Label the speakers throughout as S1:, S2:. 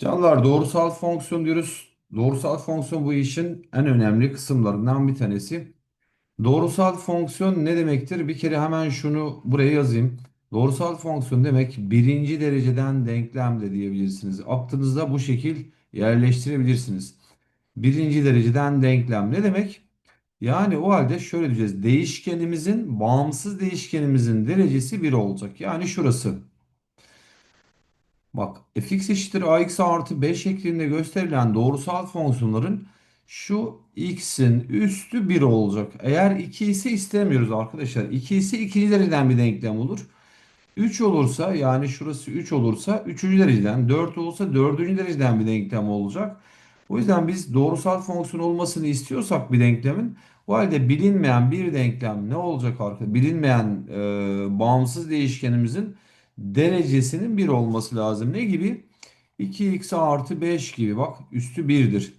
S1: Canlar doğrusal fonksiyon diyoruz. Doğrusal fonksiyon bu işin en önemli kısımlarından bir tanesi. Doğrusal fonksiyon ne demektir? Bir kere hemen şunu buraya yazayım. Doğrusal fonksiyon demek birinci dereceden denklem de diyebilirsiniz. Aklınızda bu şekil yerleştirebilirsiniz. Birinci dereceden denklem ne demek? Yani o halde şöyle diyeceğiz. Değişkenimizin, bağımsız değişkenimizin derecesi bir olacak. Yani şurası. Bak fx eşittir ax artı 5 şeklinde gösterilen doğrusal fonksiyonların şu x'in üstü 1 olacak. Eğer 2 ise istemiyoruz arkadaşlar. 2 ise ikinci dereceden bir denklem olur. 3 olursa yani şurası 3 olursa 3. dereceden 4 olursa 4. dereceden bir denklem olacak. O yüzden biz doğrusal fonksiyon olmasını istiyorsak bir denklemin o halde bilinmeyen bir denklem ne olacak arkadaşlar? Bilinmeyen e, bağımsız değişkenimizin derecesinin bir olması lazım. Ne gibi? 2x artı 5 gibi bak üstü 1'dir.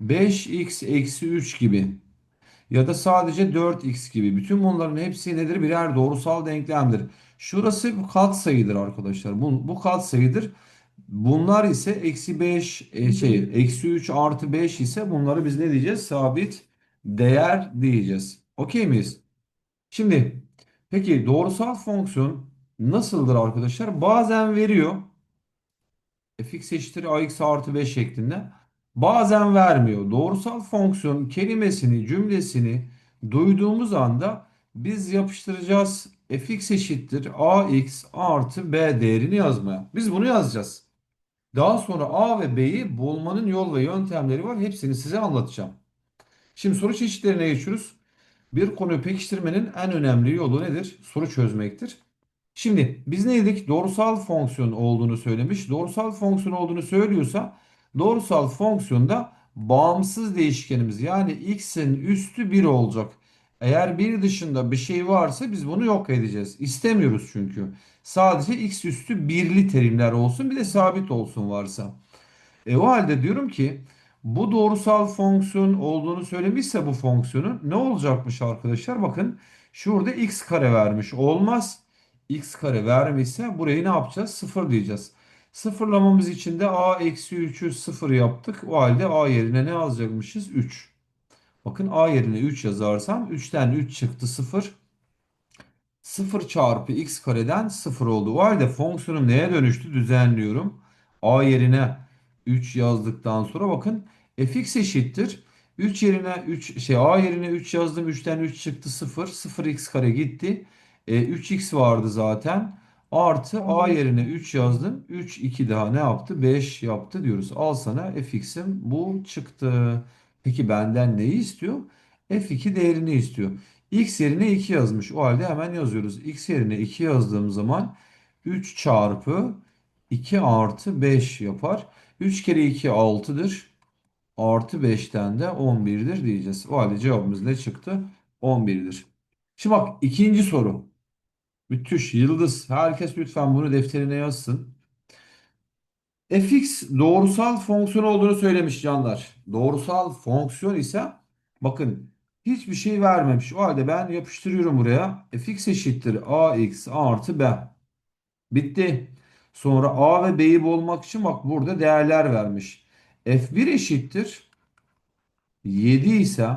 S1: 5x eksi 3 gibi ya da sadece 4x gibi. Bütün bunların hepsi nedir? Birer doğrusal denklemdir. Şurası bu katsayıdır arkadaşlar. Bu, bu katsayıdır. Bunlar ise eksi 5 e, şey eksi 3 artı 5 ise bunları biz ne diyeceğiz? Sabit değer diyeceğiz. Okey miyiz? Şimdi peki doğrusal fonksiyon nasıldır arkadaşlar? Bazen veriyor fx eşittir ax artı 5 şeklinde. Bazen vermiyor. Doğrusal fonksiyon kelimesini, cümlesini duyduğumuz anda biz yapıştıracağız. fx eşittir ax artı b değerini yazmaya. Biz bunu yazacağız. Daha sonra a ve b'yi bulmanın yol ve yöntemleri var. Hepsini size anlatacağım. Şimdi soru çeşitlerine geçiyoruz. Bir konuyu pekiştirmenin en önemli yolu nedir? Soru çözmektir. Şimdi biz ne dedik? Doğrusal fonksiyon olduğunu söylemiş. Doğrusal fonksiyon olduğunu söylüyorsa doğrusal fonksiyonda bağımsız değişkenimiz yani x'in üstü 1 olacak. Eğer bir dışında bir şey varsa biz bunu yok edeceğiz. İstemiyoruz çünkü. Sadece x üstü birli terimler olsun bir de sabit olsun varsa. E o halde diyorum ki bu doğrusal fonksiyon olduğunu söylemişse bu fonksiyonun ne olacakmış arkadaşlar? Bakın şurada x kare vermiş. Olmaz. X kare vermişse burayı ne yapacağız? Sıfır diyeceğiz. Sıfırlamamız için de a eksi 3'ü sıfır yaptık. O halde a yerine ne yazacakmışız? 3. Bakın a yerine 3 yazarsam 3'ten 3 çıktı 0. 0 çarpı x kareden 0 oldu. O halde fonksiyonum neye dönüştü? Düzenliyorum. A yerine 3 yazdıktan sonra bakın fx eşittir. 3 yerine 3 şey a yerine 3 yazdım. 3'ten 3 çıktı 0. 0x kare gitti. E, 3x vardı zaten. Artı a yerine 3 yazdım. 3 2 daha ne yaptı? 5 yaptı diyoruz. Al sana fx'im bu çıktı. Peki benden neyi istiyor? f2 değerini istiyor. X yerine 2 yazmış. O halde hemen yazıyoruz. X yerine 2 yazdığım zaman 3 çarpı 2 artı 5 yapar. 3 kere 2 6'dır. Artı 5'ten de 11'dir diyeceğiz. O halde cevabımız ne çıktı? 11'dir. Şimdi bak ikinci soru. Müthiş. Yıldız. Herkes lütfen bunu defterine yazsın. fx doğrusal fonksiyon olduğunu söylemiş canlar. Doğrusal fonksiyon ise bakın hiçbir şey vermemiş. O halde ben yapıştırıyorum buraya. fx eşittir ax artı b. Bitti. Sonra a ve b'yi bulmak için bak burada değerler vermiş. f1 eşittir 7 ise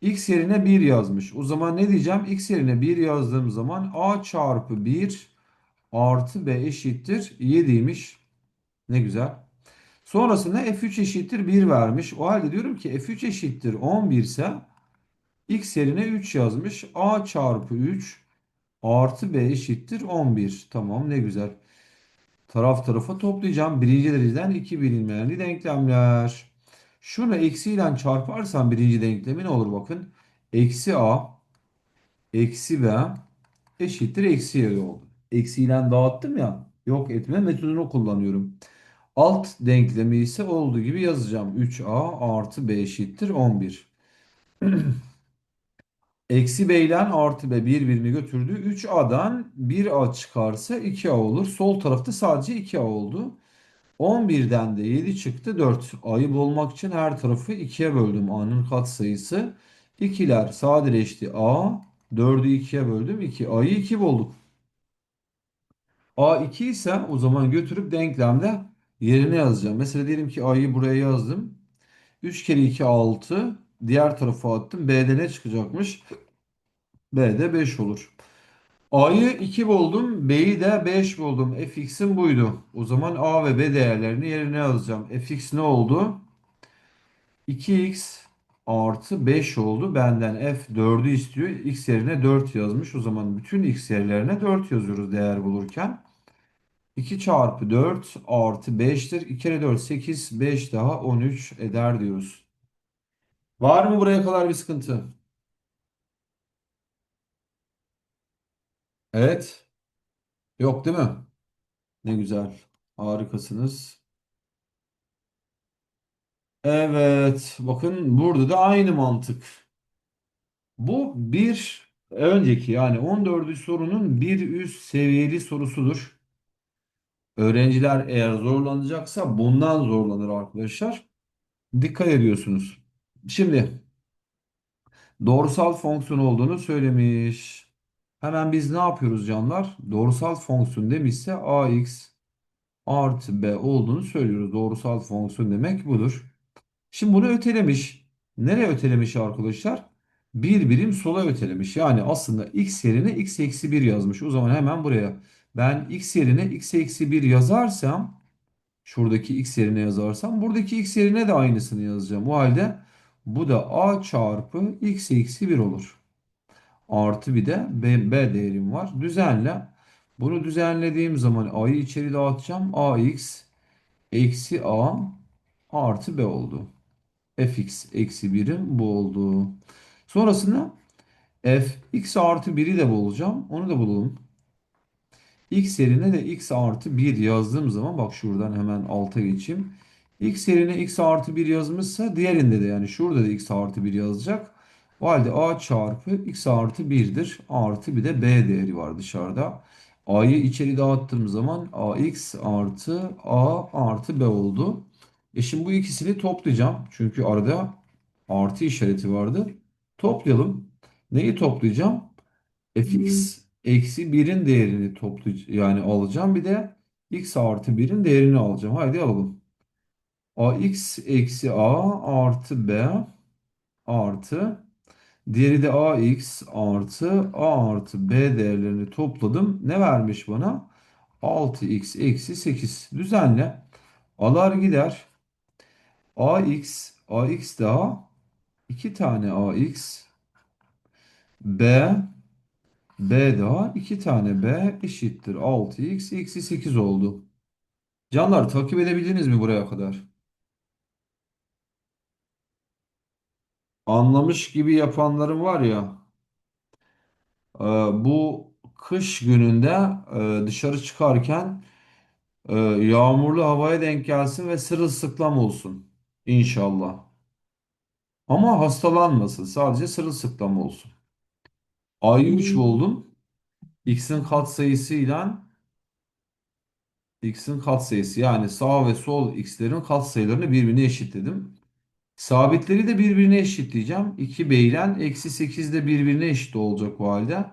S1: x yerine 1 yazmış. O zaman ne diyeceğim? x yerine 1 yazdığım zaman a çarpı 1 artı b eşittir 7'ymiş. Ne güzel. Sonrasında f3 eşittir 1 vermiş. O halde diyorum ki f3 eşittir 11 ise x yerine 3 yazmış. a çarpı 3 artı b eşittir 11. Tamam ne güzel. Taraf tarafa toplayacağım. Birinci dereceden iki bilinmeyenli denklemler. Şunu eksiyle çarparsam birinci denklemi ne olur bakın. Eksi a eksi b eşittir eksi y oldu. Eksiyle dağıttım ya. Yok etme metodunu kullanıyorum. Alt denklemi ise olduğu gibi yazacağım. 3a artı b eşittir 11. Eksi b ile artı b birbirini götürdü. 3a'dan 1a çıkarsa 2a olur. Sol tarafta sadece 2a oldu. 11'den de 7 çıktı 4. A'yı bulmak için her tarafı 2'ye böldüm. A'nın katsayısı. 2'ler sadeleşti A. 4'ü 2'ye böldüm 2. A'yı 2 bulduk. A 2 ise o zaman götürüp denklemde yerine yazacağım. Mesela diyelim ki a'yı buraya yazdım. 3 kere 2 6. Diğer tarafa attım. B'de ne çıkacakmış? B'de 5 olur. A'yı 2 buldum. B'yi de 5 buldum. fx'im buydu. O zaman A ve B değerlerini yerine yazacağım. fx ne oldu? 2x artı 5 oldu. Benden f 4'ü istiyor. x yerine 4 yazmış. O zaman bütün x yerlerine 4 yazıyoruz değer bulurken. 2 çarpı 4 artı 5'tir. 2 kere 4 8 5 daha 13 eder diyoruz. Var mı buraya kadar bir sıkıntı? Evet. Yok değil mi? Ne güzel. Harikasınız. Evet. Bakın burada da aynı mantık. Bu bir önceki yani 14. sorunun bir üst seviyeli sorusudur. Öğrenciler eğer zorlanacaksa bundan zorlanır arkadaşlar. Dikkat ediyorsunuz. Şimdi doğrusal fonksiyon olduğunu söylemiş. Hemen biz ne yapıyoruz canlar? Doğrusal fonksiyon demişse ax artı b olduğunu söylüyoruz. Doğrusal fonksiyon demek budur. Şimdi bunu ötelemiş. Nereye ötelemiş arkadaşlar? Bir birim sola ötelemiş. Yani aslında x yerine x eksi 1 yazmış. O zaman hemen buraya ben x yerine x eksi 1 yazarsam şuradaki x yerine yazarsam buradaki x yerine de aynısını yazacağım. O halde bu da a çarpı x eksi 1 olur. Artı bir de b, b değerim var. Düzenle. Bunu düzenlediğim zaman a'yı içeri dağıtacağım. ax eksi a artı b oldu fx eksi 1'im bu oldu. Sonrasında f x artı 1'i de bulacağım. Onu da bulalım. X yerine de x artı 1 yazdığım zaman bak şuradan hemen alta geçeyim. X yerine x artı 1 yazmışsa diğerinde de yani şurada da x artı 1 yazacak. O halde a çarpı x artı 1'dir. Artı bir de b değeri var dışarıda. a'yı içeri dağıttığım zaman ax artı a artı b oldu. E şimdi bu ikisini toplayacağım. Çünkü arada artı işareti vardı. Toplayalım. Neyi toplayacağım? fx eksi 1'in değerini toplayacağım yani alacağım. Bir de x artı 1'in değerini alacağım. Haydi alalım. ax eksi a artı b artı diğeri de ax artı a artı b değerlerini topladım. Ne vermiş bana? 6x eksi 8. Düzenle. Alar gider. ax ax daha 2 tane ax b B daha 2 tane B eşittir 6x eksi 8 oldu. Canlar takip edebildiniz mi buraya kadar? Anlamış gibi yapanların var ya e, bu kış gününde e, dışarı çıkarken e, yağmurlu havaya denk gelsin ve sırılsıklam olsun. İnşallah. Ama hastalanmasın. Sadece sırılsıklam olsun. A'yı 3 buldum. X'in katsayısıyla x'in katsayısı yani sağ ve sol x'lerin katsayılarını birbirine eşitledim. Sabitleri de birbirine eşitleyeceğim. 2b ile eksi 8 de birbirine eşit olacak o halde.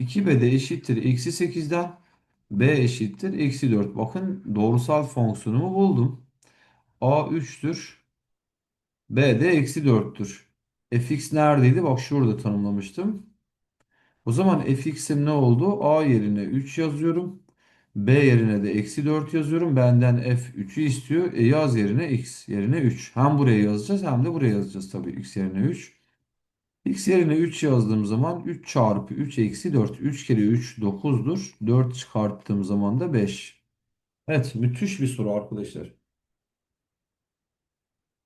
S1: 2b de eşittir eksi 8'den b eşittir eksi 4. Bakın doğrusal fonksiyonumu buldum. a 3'tür. b de eksi 4'tür. fx neredeydi? Bak şurada tanımlamıştım. O zaman fx'im ne oldu? A yerine 3 yazıyorum. B yerine de eksi 4 yazıyorum. Benden f 3'ü istiyor. E yaz yerine x yerine 3. Hem buraya yazacağız hem de buraya yazacağız tabii x yerine 3. x yerine 3 yazdığım zaman 3 çarpı 3 eksi 4. 3 kere 3 9'dur. 4 çıkarttığım zaman da 5. Evet müthiş bir soru arkadaşlar.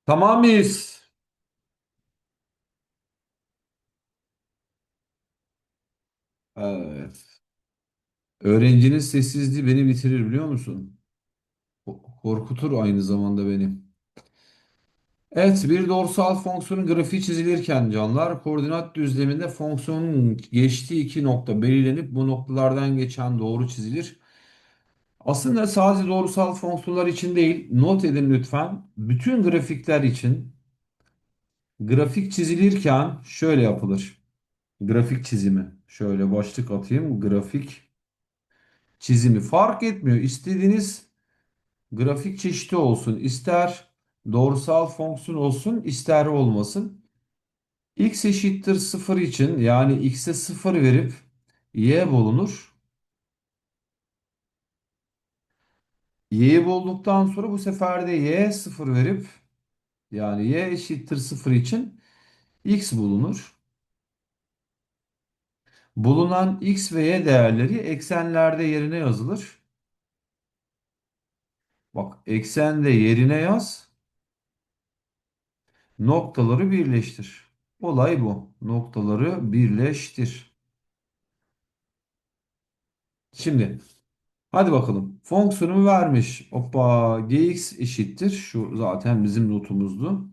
S1: Tamam mıyız? Evet. Öğrencinin sessizliği beni bitirir biliyor musun? Korkutur aynı zamanda beni. Evet, bir doğrusal fonksiyonun grafiği çizilirken canlar koordinat düzleminde fonksiyonun geçtiği iki nokta belirlenip bu noktalardan geçen doğru çizilir. Aslında sadece doğrusal fonksiyonlar için değil, not edin lütfen. Bütün grafikler için grafik çizilirken şöyle yapılır. Grafik çizimi. Şöyle başlık atayım. Grafik çizimi fark etmiyor. İstediğiniz grafik çeşidi olsun. İster doğrusal fonksiyon olsun, ister olmasın. X eşittir sıfır için yani x'e sıfır verip y bulunur. Y'yi bulduktan sonra bu sefer de y sıfır verip yani y eşittir sıfır için x bulunur. Bulunan x ve y değerleri eksenlerde yerine yazılır. Bak eksende yerine yaz. Noktaları birleştir. Olay bu. Noktaları birleştir. Şimdi hadi bakalım. Fonksiyonu vermiş. Hoppa gx eşittir. Şu zaten bizim notumuzdu.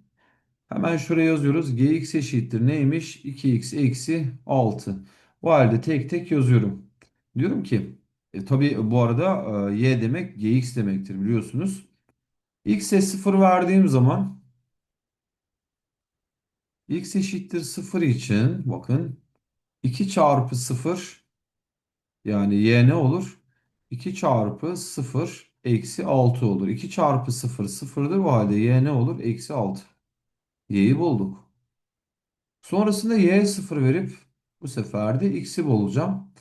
S1: Hemen şuraya yazıyoruz. gx eşittir neymiş? 2x eksi 6. O halde tek tek yazıyorum. Diyorum ki e, tabii bu arada e, y demek gx demektir biliyorsunuz. x'e 0 verdiğim zaman x eşittir 0 için bakın 2 çarpı 0 yani y ne olur? 2 çarpı 0 eksi 6 olur. 2 çarpı 0 sıfırdır. Bu halde y ne olur? Eksi 6. y'yi bulduk. Sonrasında y'ye 0 verip bu sefer de x'i bulacağım.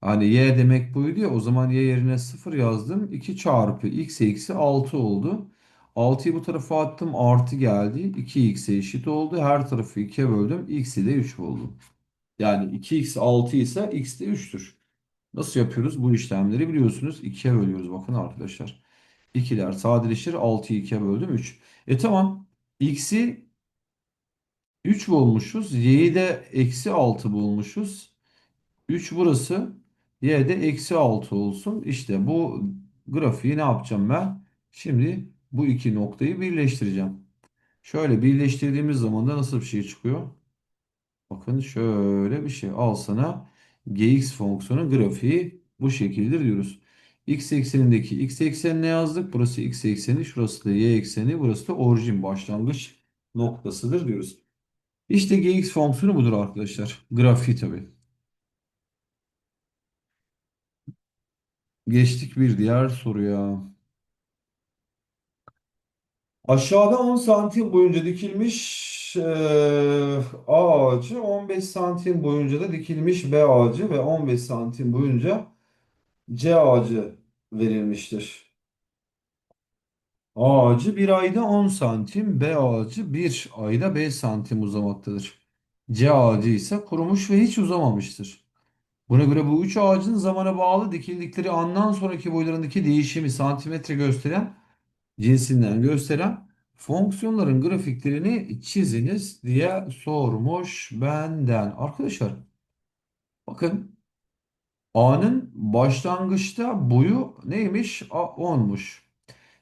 S1: Hani y demek buydu ya o zaman y yerine 0 yazdım. 2 çarpı x eksi 6 oldu. 6'yı bu tarafa attım artı geldi. 2x'e eşit oldu. Her tarafı 2'ye böldüm. x'i de 3 buldum. Yani 2x 6 ise x de 3'tür. Nasıl yapıyoruz? Bu işlemleri biliyorsunuz. 2'ye bölüyoruz. Bakın arkadaşlar. 2'ler sadeleşir. 6'yı 2'ye böldüm 3. E tamam. X'i 3 bulmuşuz. Y'yi de eksi 6 bulmuşuz. 3 burası. Y de eksi 6 olsun. İşte bu grafiği ne yapacağım ben? Şimdi bu iki noktayı birleştireceğim. Şöyle birleştirdiğimiz zaman da nasıl bir şey çıkıyor? Bakın şöyle bir şey. Al sana gx fonksiyonu grafiği bu şekildir diyoruz. X eksenindeki x eksenine yazdık. Burası x ekseni, şurası da y ekseni, burası da orijin başlangıç noktasıdır diyoruz. İşte gx fonksiyonu budur arkadaşlar. Grafiği tabii. Geçtik bir diğer soruya. Aşağıda 10 santim boyunca dikilmiş eee, A ağacı, 15 santim boyunca da dikilmiş B ağacı ve 15 santim boyunca C ağacı verilmiştir. A ağacı bir ayda 10 santim, B ağacı bir ayda 5 santim uzamaktadır. C ağacı ise kurumuş ve hiç uzamamıştır. Buna göre bu üç ağacın zamana bağlı dikildikleri andan sonraki boylarındaki değişimi santimetre gösteren cinsinden gösteren fonksiyonların grafiklerini çiziniz diye sormuş benden. Arkadaşlar bakın A'nın başlangıçta boyu neymiş? A 10'muş.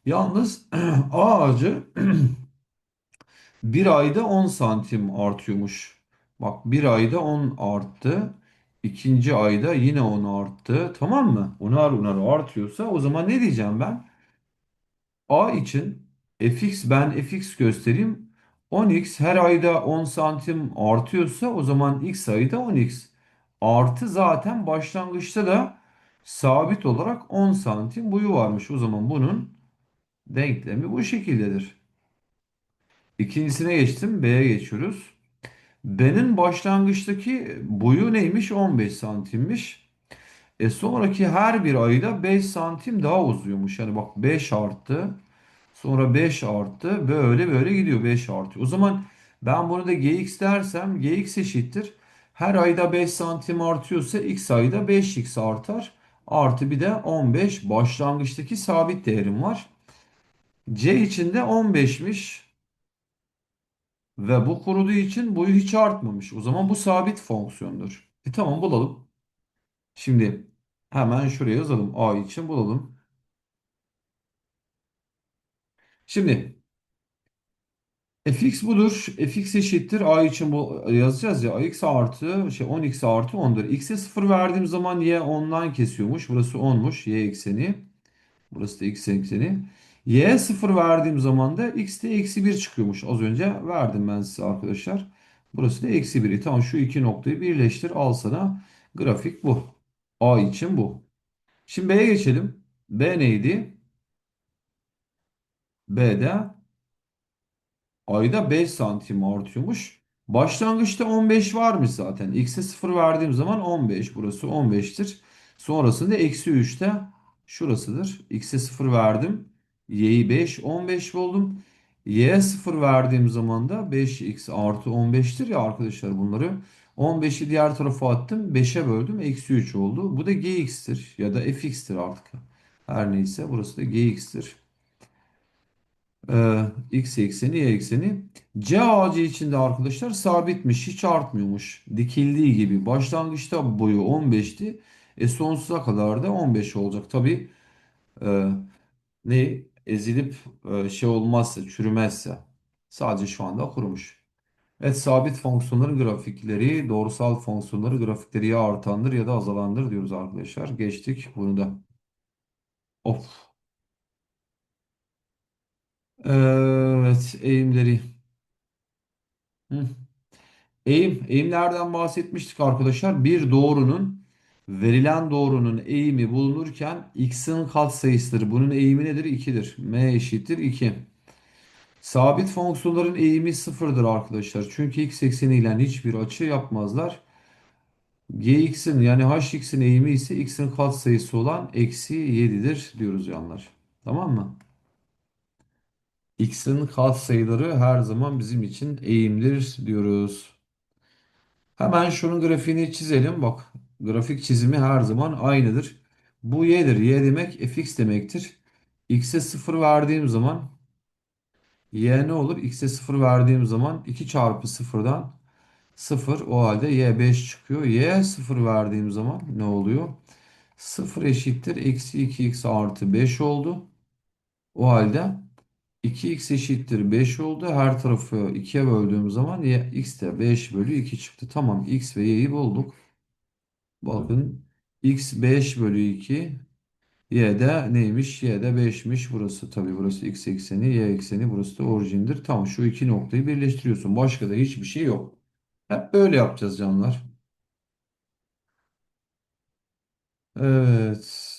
S1: Yalnız A ağacı bir ayda 10 santim artıyormuş. Bak bir ayda 10 arttı. İkinci ayda yine 10 arttı. Tamam mı? Onar onar artıyorsa o zaman ne diyeceğim ben? A için fx ben fx göstereyim. 10x her ayda 10 santim artıyorsa o zaman x ayda 10x. Artı zaten başlangıçta da sabit olarak 10 santim boyu varmış. O zaman bunun denklemi bu şekildedir. İkincisine geçtim. B'ye geçiyoruz. B'nin başlangıçtaki boyu neymiş? 15 santimmiş. E sonraki her bir ayda 5 santim daha uzuyormuş. Yani bak 5 arttı. Sonra 5 arttı. Böyle böyle gidiyor 5 artıyor. O zaman ben bunu da gx dersem gx eşittir. Her ayda 5 santim artıyorsa x ayda 5x artar. Artı bir de 15 başlangıçtaki sabit değerim var. C için de 15'miş. Ve bu kuruduğu için boyu hiç artmamış. O zaman bu sabit fonksiyondur. E tamam bulalım. Şimdi hemen şuraya yazalım. A için bulalım. Şimdi fx budur. fx eşittir. A için bu yazacağız ya. x artı şey 10x artı 10'dur. x'e 0 verdiğim zaman y 10'dan kesiyormuş. Burası 10'muş. Y ekseni. Burası da x ekseni. Y 0 verdiğim zaman da x de eksi 1 çıkıyormuş. Az önce verdim ben size arkadaşlar. Burası da eksi 1. Tamam şu iki noktayı birleştir. Al sana grafik bu. A için bu. Şimdi B'ye geçelim. B neydi? B de ayda 5 santim artıyormuş. Başlangıçta 15 varmış zaten. X'e 0 verdiğim zaman 15. Burası 15'tir. Sonrasında eksi 3'te şurasıdır. X'e 0 verdim. Y'yi 5, 15 buldum. Y'ye 0 verdiğim zaman da 5x artı 15'tir ya arkadaşlar bunları. 15'i diğer tarafa attım. 5'e böldüm. Eksi 3 oldu. Bu da gx'tir ya da fx'tir artık. Her neyse burası da gx'tir. Ee, x ekseni, y ekseni. C ağacı içinde arkadaşlar sabitmiş. Hiç artmıyormuş. Dikildiği gibi. Başlangıçta boyu 15'ti. E sonsuza kadar da 15 olacak. Tabii e, ne ezilip e, şey olmazsa, çürümezse. Sadece şu anda kurumuş. Evet sabit fonksiyonların grafikleri, doğrusal fonksiyonları grafikleri ya artandır ya da azalandır diyoruz arkadaşlar. Geçtik bunu da. Of. Evet eğimleri. Hı. Eğim, eğimlerden bahsetmiştik arkadaşlar. Bir doğrunun verilen doğrunun eğimi bulunurken x'in katsayısıdır. Bunun eğimi nedir? 2'dir. m eşittir 2. Sabit fonksiyonların eğimi sıfırdır arkadaşlar. Çünkü x ekseniyle hiçbir açı yapmazlar. gx'in yani hx'in eğimi ise x'in katsayısı olan eksi 7'dir diyoruz yanlar. Tamam mı? x'in katsayıları her zaman bizim için eğimdir diyoruz. Hemen şunun grafiğini çizelim. Bak grafik çizimi her zaman aynıdır. Bu y'dir. Y demek fx demektir. x'e 0 verdiğim zaman y ne olur? x'e 0 verdiğim zaman 2 çarpı 0'dan 0 o halde y 5 çıkıyor. y 0 verdiğim zaman ne oluyor? 0 eşittir. Eksi 2x artı 5 oldu. O halde 2x eşittir 5 oldu. Her tarafı 2'ye böldüğüm zaman y, x de 5 bölü 2 çıktı. Tamam x ve y'yi bulduk. Bakın x 5 bölü 2 y de neymiş? y de 5'miş. Burası tabii burası x ekseni y ekseni burası da orijindir. Tamam şu iki noktayı birleştiriyorsun. Başka da hiçbir şey yok. Hep böyle yapacağız canlar. Evet.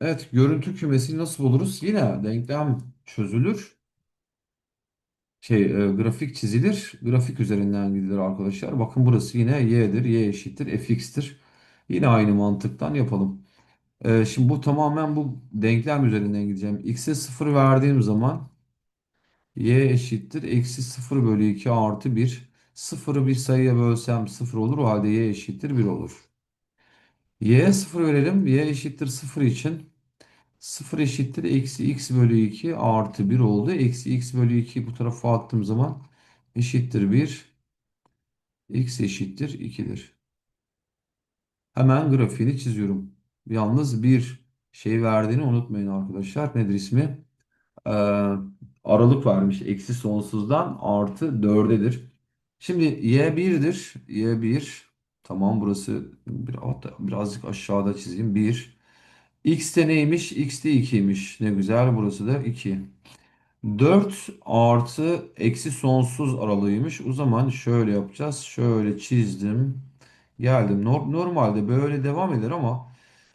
S1: Evet görüntü kümesini nasıl buluruz? Yine denklem çözülür. Şey e, grafik çizilir. Grafik üzerinden gidilir arkadaşlar. Bakın burası yine y'dir. y eşittir fx'tir. Yine aynı mantıktan yapalım. Ee, şimdi bu tamamen bu denklem üzerinden gideceğim. X'e 0 verdiğim zaman y eşittir. Eksi 0 bölü 2 artı 1. 0'ı bir sayıya bölsem 0 olur. O halde y eşittir 1 olur. Y'ye 0 verelim. Y eşittir 0 için 0 eşittir. Eksi x bölü 2 artı 1 oldu. Eksi x bölü 2 bu tarafa attığım zaman eşittir 1. X eşittir 2'dir. Hemen grafiğini çiziyorum. Yalnız bir şey verdiğini unutmayın arkadaşlar. Nedir ismi? Ee, aralık vermiş. Eksi sonsuzdan artı 4'edir. Şimdi y 1'dir. Y 1. Tamam burası bir, birazcık aşağıda çizeyim. 1. X de neymiş? X de 2'ymiş. Ne güzel. Burası da 2. 4 artı eksi sonsuz aralığıymış. O zaman şöyle yapacağız. Şöyle çizdim. Geldim. Nor- Normalde böyle devam eder ama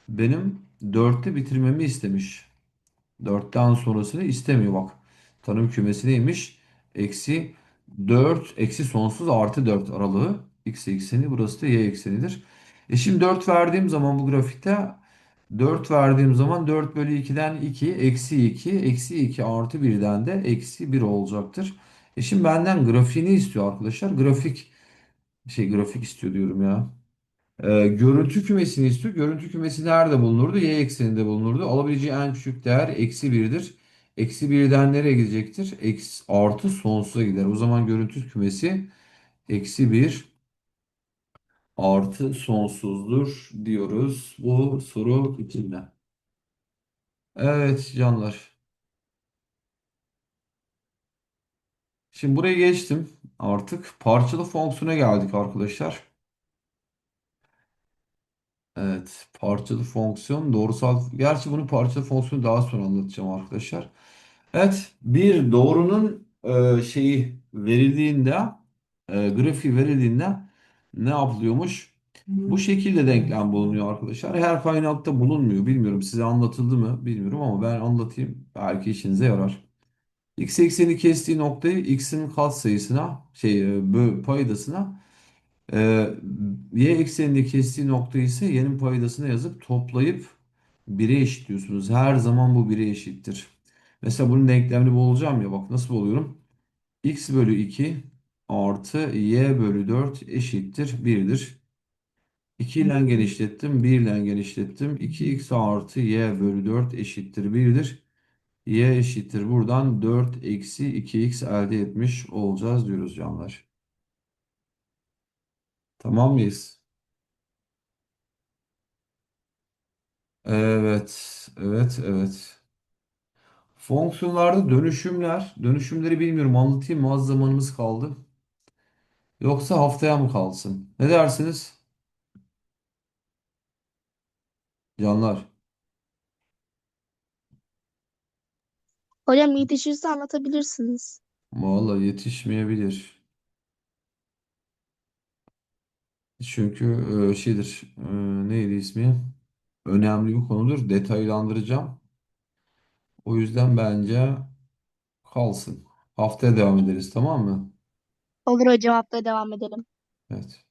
S1: benim 4'te bitirmemi istemiş. 4'ten sonrasını istemiyor bak. Tanım kümesi neymiş? Eksi 4 eksi sonsuz artı 4 aralığı. X ekseni burası da y eksenidir. E şimdi 4 verdiğim zaman bu grafikte 4 verdiğim zaman 4 bölü 2'den 2 eksi 2 eksi 2 artı 1'den de eksi 1 olacaktır. E şimdi benden grafiğini istiyor arkadaşlar. Grafik şey grafik istiyor diyorum ya. Ee, görüntü kümesini istiyor. Görüntü kümesi nerede bulunurdu? Y ekseninde bulunurdu. Alabileceği en küçük değer eksi birdir. Eksi birden nereye gidecektir? Eksi, artı sonsuza gider. O zaman görüntü kümesi eksi bir artı sonsuzdur diyoruz bu soru içinde. Evet canlar. Şimdi buraya geçtim. Artık parçalı fonksiyona geldik arkadaşlar. Evet, parçalı fonksiyon doğrusal. Gerçi bunu parçalı fonksiyonu daha sonra anlatacağım arkadaşlar. Evet, bir doğrunun e, şeyi verildiğinde, e, grafiği verildiğinde ne yapılıyormuş? Bu şekilde denklem bulunuyor arkadaşlar. Her kaynakta bulunmuyor. Bilmiyorum size anlatıldı mı bilmiyorum ama ben anlatayım. Belki işinize yarar. X eksenini kestiği noktayı x'in katsayısına şey e, paydasına e, y eksenini kestiği noktayı ise y'nin paydasına yazıp toplayıp 1'e eşitliyorsunuz. Her zaman bu 1'e eşittir. Mesela bunun denklemini bulacağım ya bak nasıl buluyorum? x bölü 2 artı y bölü 4 eşittir 1'dir. 2 ile genişlettim. 1 ile genişlettim. 2x artı y bölü 4 eşittir 1'dir. Y eşittir. Buradan 4 eksi 2x elde etmiş olacağız diyoruz canlar. Tamam mıyız? Evet. Evet. Evet. Fonksiyonlarda dönüşümler. Dönüşümleri bilmiyorum. Anlatayım mı? Az zamanımız kaldı. Yoksa haftaya mı kalsın? Ne dersiniz? Canlar.
S2: Hocam yetişirse anlatabilirsiniz.
S1: Vallahi yetişmeyebilir. Çünkü e, şeydir. e, neydi ismi? Önemli bir konudur. Detaylandıracağım. O yüzden bence kalsın. Haftaya devam ederiz tamam mı?
S2: Olur hocam haftaya devam edelim.
S1: Evet.